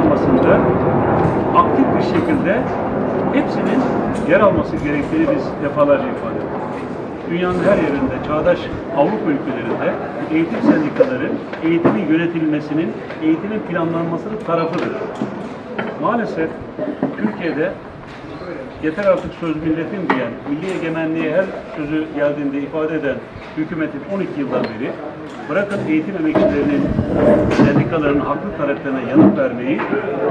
yapılanmasında aktif bir şekilde hepsinin yer alması gerektiğini biz defalarca ifade ettik. Dünyanın her yerinde, çağdaş Avrupa ülkelerinde eğitim sendikaları eğitimin yönetilmesinin, eğitimin planlanmasının tarafıdır. Maalesef Türkiye'de yeter artık söz milletin diyen, milli egemenliğe her sözü geldiğinde ifade eden hükümetin 12 yıldan beri bırakın eğitim emekçilerinin, sendikalarının haklı taleplerine yanıt vermeyi,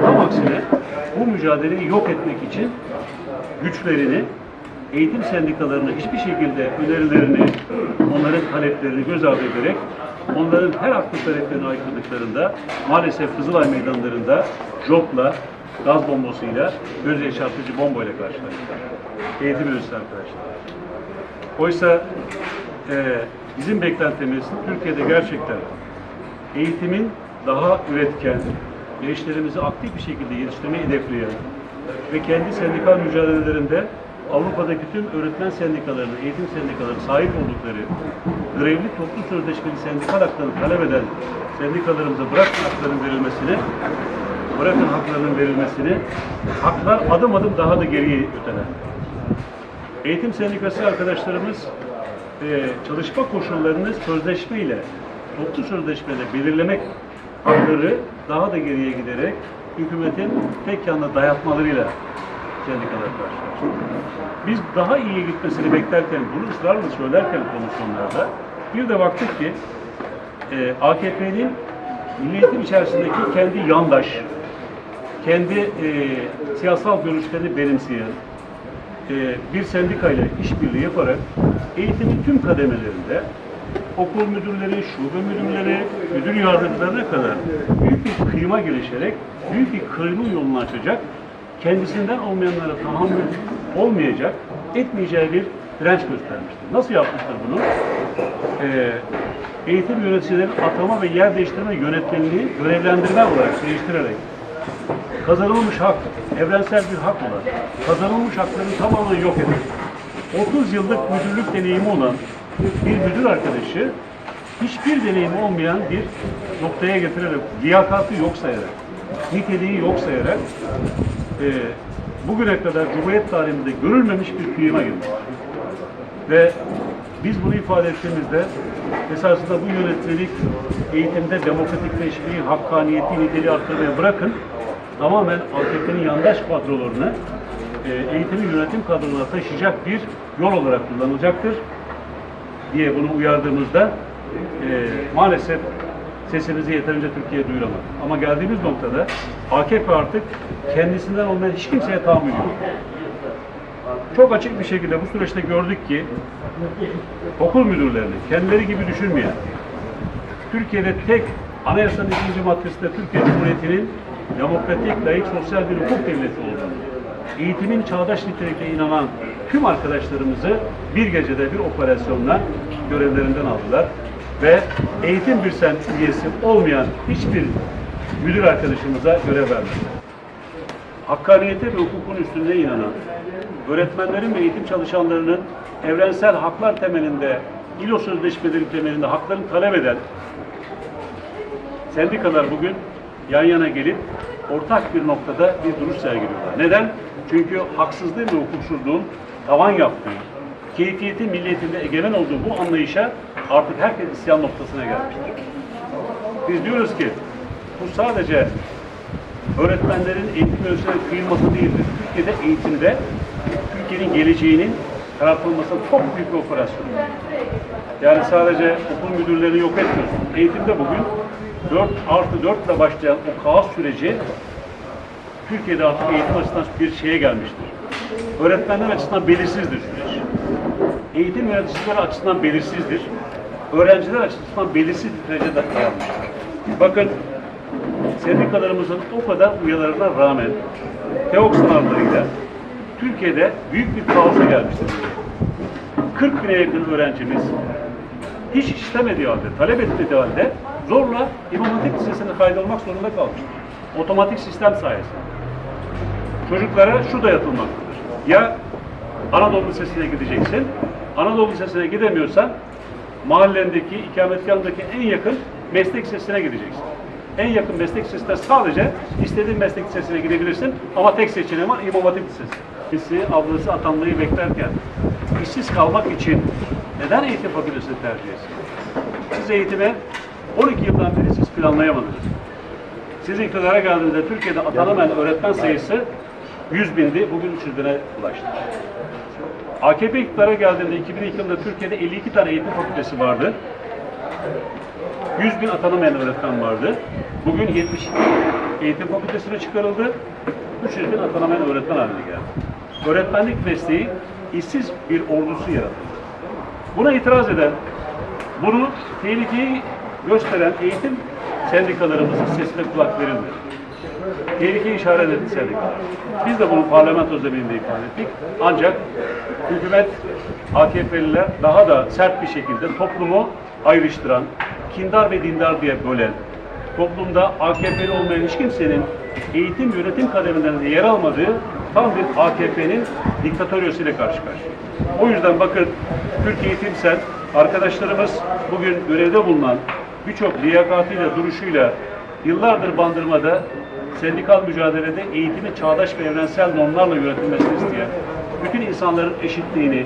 tam aksine bu mücadeleyi yok etmek için güçlerini, eğitim sendikalarını hiçbir şekilde önerilerini, onların taleplerini göz ardı ederek onların her haklı taleplerine aykırılıklarında maalesef Kızılay meydanlarında jopla, gaz bombasıyla, göz yaşartıcı bombayla karşılaştılar. Eğitim üyesi arkadaşlar. Oysa e, bizim beklentimiz Türkiye'de gerçekten eğitimin daha üretken, gençlerimizi aktif bir şekilde yetiştirmeyi hedefleyen ve kendi sendikal mücadelelerinde Avrupa'daki tüm öğretmen sendikalarının, eğitim sendikalarının sahip oldukları grevli toplu sözleşmeli sendikal haklarını talep eden sendikalarımıza bırakın hakların verilmesini, bırakın haklarının verilmesini, haklar adım adım daha da geriye öteler. Eğitim sendikası arkadaşlarımız e, çalışma koşullarını sözleşmeyle, toplu sözleşmeyle belirlemek hakları daha da geriye giderek hükümetin tek yanlı dayatmalarıyla sendikalar karşılaştı. Biz daha iyiye gitmesini beklerken, bunu ısrarla söylerken komisyonlarda bir de baktık ki e, AKP'nin Milli Eğitim içerisindeki kendi yandaş, kendi e, siyasal görüşlerini benimseyen, e, bir sendikayla işbirliği yaparak eğitimin tüm kademelerinde okul müdürleri, şube müdürleri, müdür yardımcılarına kadar büyük bir kıyma gelişerek büyük bir kırılma yolunu açacak, kendisinden olmayanlara tahammül olmayacak, etmeyeceği bir direnç göstermiştir. Nasıl yapmıştır bunu? Ee, eğitim yöneticilerin atama ve yer değiştirme yönetmenliği görevlendirme olarak değiştirerek kazanılmış hak, evrensel bir hak olan, kazanılmış hakların tamamen yok edildi. 30 yıllık müdürlük deneyimi olan bir müdür arkadaşı hiçbir deneyimi olmayan bir noktaya getirerek, liyakatı yok sayarak, niteliği yok sayarak e, bugüne kadar Cumhuriyet tarihinde görülmemiş bir kıyıma girmiş. Ve biz bunu ifade ettiğimizde esasında bu yönetmelik eğitimde demokratikleşmeyi, hakkaniyeti, niteliği arttırmaya bırakın tamamen AKP'nin yandaş kadrolarını e, eğitimin yönetim kadrolarına taşıyacak bir yol olarak kullanılacaktır diye bunu uyardığımızda e, maalesef sesimizi yeterince Türkiye'ye duyuramadı. Ama geldiğimiz noktada AKP artık kendisinden olmayan hiç kimseye tahammül yok. Çok açık bir şekilde bu süreçte gördük ki okul müdürlerini kendileri gibi düşünmeyen, Türkiye'de tek anayasanın ikinci maddesinde Türkiye Cumhuriyeti'nin demokratik, layık, sosyal bir hukuk devleti olduğunu, eğitimin çağdaş nitelikle inanan tüm arkadaşlarımızı bir gecede bir operasyonla görevlerinden aldılar ve eğitim bir sen üyesi olmayan hiçbir müdür arkadaşımıza görev vermediler hakkaniyete ve hukukun üstünde inanan, öğretmenlerin ve eğitim çalışanlarının evrensel haklar temelinde, İLO sözleşmeleri temelinde haklarını talep eden sendikalar bugün yan yana gelip ortak bir noktada bir duruş sergiliyorlar. Neden? Çünkü haksızlığın ve hukuksuzluğun tavan yaptığı, keyfiyeti milliyetinde egemen olduğu bu anlayışa artık herkes isyan noktasına gelmiştir. Biz diyoruz ki bu sadece öğretmenlerin eğitim ölçülerine kıyılması değildir. Türkiye'de eğitimde Türkiye'nin geleceğinin karartılması çok büyük bir operasyon. Yani sadece okul müdürlerini yok etmiyorsun. Eğitimde bugün 4 artı 4 ile başlayan o kaos süreci Türkiye'de artık eğitim açısından bir şeye gelmiştir. Öğretmenler açısından belirsizdir süreç. Eğitim yöneticileri açısından belirsizdir. Öğrenciler açısından belirsiz sürece dayanmıştır. Bakın sendikalarımızın o kadar uyarılarına rağmen TEOK sınavlarıyla Türkiye'de büyük bir kaosa gelmiştir. 40 bine yakın öğrencimiz hiç istemediği halde, talep etmediği halde zorla İmam Hatip Lisesi'ne kaydolmak zorunda kalmıştır. Otomatik sistem sayesinde. Çocuklara şu dayatılmaktadır. Ya Anadolu Lisesi'ne gideceksin, Anadolu Lisesi'ne gidemiyorsan mahallendeki, ikametgahındaki en yakın meslek lisesine gideceksin. En yakın meslek lisesinde sadece istediğin meslek lisesine gidebilirsin ama tek seçeneğin var İmam Hatip Lisesi. Birisi ablası atanmayı beklerken işsiz kalmak için neden eğitim fakültesini tercih etsin? Siz eğitime 12 yıldan beri siz planlayamadınız. Siz iktidara geldiğinizde Türkiye'de atanamayan öğretmen sayısı 100 bindi, bugün 300 bine ulaştı. AKP iktidara geldiğinde 2002 yılında Türkiye'de 52 tane eğitim fakültesi vardı. 100 bin atanamayan öğretmen vardı. Bugün 72 eğitim fakültesine çıkarıldı. 300 bin atanamayan öğretmen haline geldi. Öğretmenlik mesleği işsiz bir ordusu yaratıldı. Buna itiraz eden, bunu tehlikeyi gösteren eğitim sendikalarımızın sesine kulak verilmedi. Tehlikeyi işaret etti sendikalar. Biz de bunu parlamento zemininde ifade ettik. Ancak hükümet, AKP'liler daha da sert bir şekilde toplumu ayrıştıran, kindar ve dindar diye bölen, toplumda AKP'li olmayan hiç kimsenin eğitim yönetim kademinden yer almadığı tam bir AKP'nin diktatöryasıyla karşı karşıya. O yüzden bakın Türkiye Eğitimsel arkadaşlarımız bugün görevde bulunan birçok liyakatıyla, duruşuyla yıllardır bandırmada sendikal mücadelede eğitimi çağdaş ve evrensel normlarla yönetilmesini isteyen, bütün insanların eşitliğini,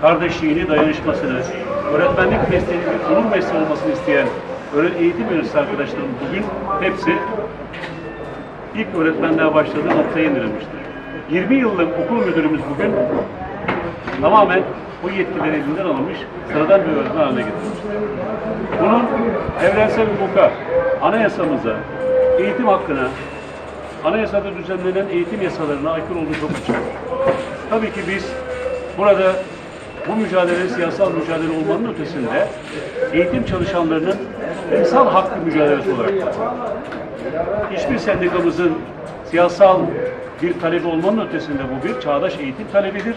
kardeşliğini, dayanışmasını, öğretmenlik mesleğinin onur mesleği olmasını isteyen öğre- eğitim yöneticisi arkadaşlarım bugün hepsi ilk öğretmenliğe başladığı noktaya indirilmiştir. 20 yıllık okul müdürümüz bugün tamamen bu yetkileri elinden alınmış, sıradan bir öğretmen haline getirilmiştir. Bunun evrensel hukuka, anayasamıza, eğitim hakkına, anayasada düzenlenen eğitim yasalarına aykırı olduğu çok açık. Tabii ki biz burada bu mücadele siyasal mücadele olmanın ötesinde eğitim çalışanlarının insan hakkı mücadelesi olarak. Hiçbir sendikamızın siyasal bir talebi olmanın ötesinde bu bir çağdaş eğitim talebidir.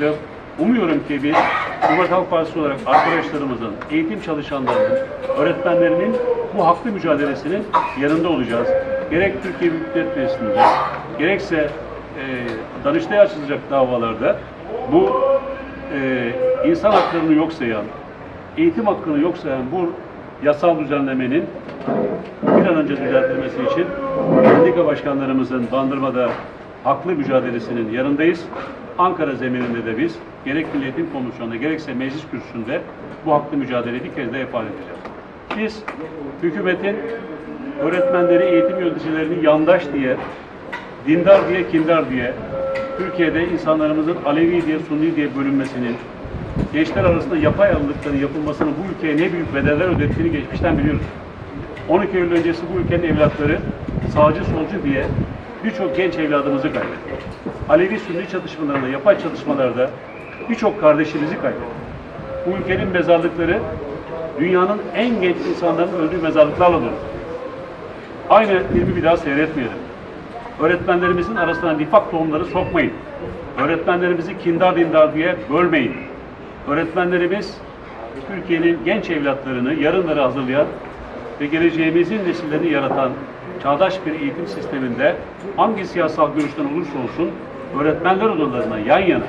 Ve umuyorum ki biz Cumhuriyet Halk Partisi olarak arkadaşlarımızın, eğitim çalışanlarının, öğretmenlerinin bu haklı mücadelesinin yanında olacağız. Gerek Türkiye Büyük Millet Meclisi'nde, gerekse e, Danıştay'a açılacak davalarda bu e, insan haklarını yok sayan, eğitim hakkını yok sayan bu yasal düzenlemenin bir an önce düzeltilmesi için sendika başkanlarımızın Bandırma'da haklı mücadelesinin yanındayız. Ankara zemininde de biz gerek Milli Eğitim Komisyonu'nda gerekse meclis kürsüsünde bu haklı mücadeleyi bir kez daha ifade edeceğiz. Biz hükümetin öğretmenleri, eğitim yöneticilerini yandaş diye, dindar diye, kindar diye, Türkiye'de insanlarımızın Alevi diye, Sunni diye bölünmesinin, gençler arasında yapay ayrılıkların yapılmasının bu ülkeye ne büyük bedeller ödettiğini geçmişten biliyoruz. 12 Eylül öncesi bu ülkenin evlatları sağcı solcu diye birçok genç evladımızı kaybetti. Alevi Sünni çatışmalarında, yapay çatışmalarda birçok kardeşimizi kaybetti. Bu ülkenin mezarlıkları dünyanın en genç insanların öldüğü mezarlıklarla dolu. Aynı filmi bir daha seyretmeyelim. Öğretmenlerimizin arasına nifak tohumları sokmayın. Öğretmenlerimizi kindar dindar diye bölmeyin. Öğretmenlerimiz Türkiye'nin genç evlatlarını yarınları hazırlayan ve geleceğimizin nesillerini yaratan çağdaş bir eğitim sisteminde hangi siyasal görüşten olursa olsun öğretmenler odalarına yan yana